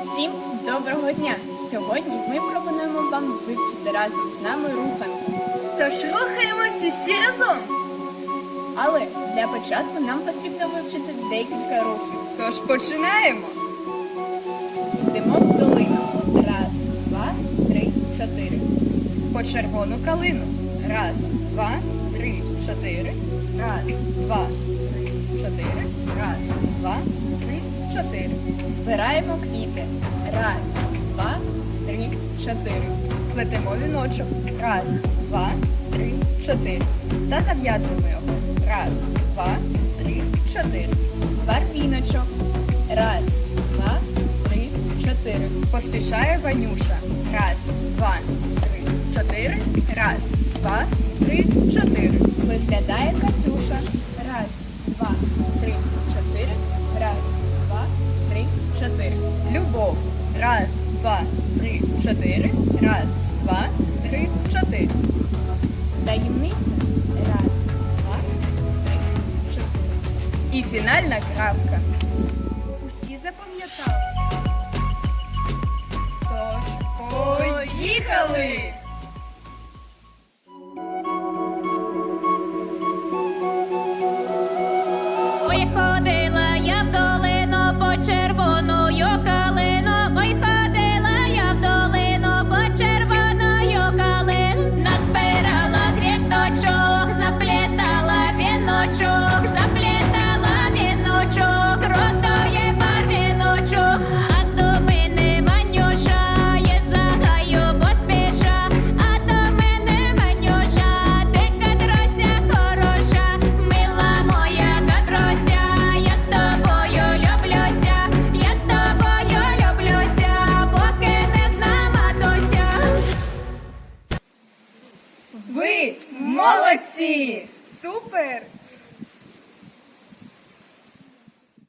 Всім доброго дня! Сьогодні ми пропонуємо вам вивчити разом з нами руханку. Тож рухаємось усі разом. Але для початку нам потрібно вивчити декілька рухів. Тож починаємо. Йдемо в долину. Раз, два, три, чотири. По червону калину. Раз, два, три, чотири. Раз, два, чотири. Збираємо квіти. Раз, два, три, чотири. Плетемо віночок. Раз, два, три, чотири. Та зав'язуємо його. Раз, два, три, чотири. Барвіночок. Раз, два, три, чотири. Поспішає Ванюша. Раз, два, три, чотири. Раз, два, три, чотири. Виглядає Катюша. Раз, два, три, чотири. Любов. Раз, два, три, чотири. Раз, два, три, чотири. Таємниця. Раз, два, три, чотири. І фінальна крапка. Усі запам'ятали. Тож, поїхали! Ой, ходила я в молодці! Супер!